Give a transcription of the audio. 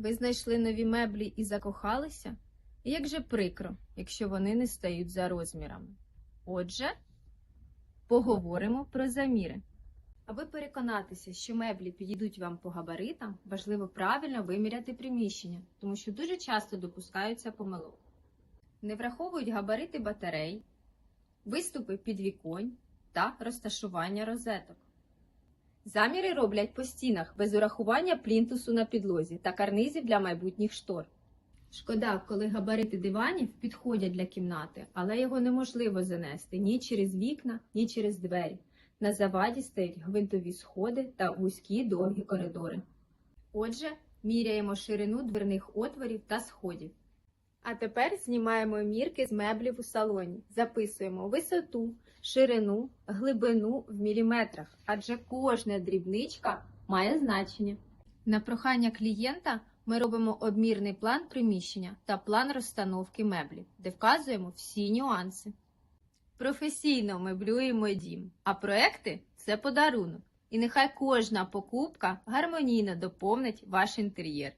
Ви знайшли нові меблі і закохалися? Як же прикро, якщо вони не стають за розмірами. Отже, поговоримо про заміри. Аби переконатися, що меблі підійдуть вам по габаритам, важливо правильно виміряти приміщення, тому що дуже часто допускаються помилок. Не враховують габарити батарей, виступи підвіконь та розташування розеток. Заміри роблять по стінах без урахування плінтусу на підлозі та карнизів для майбутніх штор. Шкода, коли габарити диванів підходять для кімнати, але його неможливо занести ні через вікна, ні через двері. На заваді стоять гвинтові сходи та вузькі довгі коридори. Отже, міряємо ширину дверних отворів та сходів. А тепер знімаємо мірки з меблів у салоні. Записуємо висоту, ширину, глибину в міліметрах, адже кожна дрібничка має значення. На прохання клієнта ми робимо обмірний план приміщення та план розстановки меблів, де вказуємо всі нюанси. Професійно меблюємо дім, а проекти це подарунок. І нехай кожна покупка гармонійно доповнить ваш інтер'єр.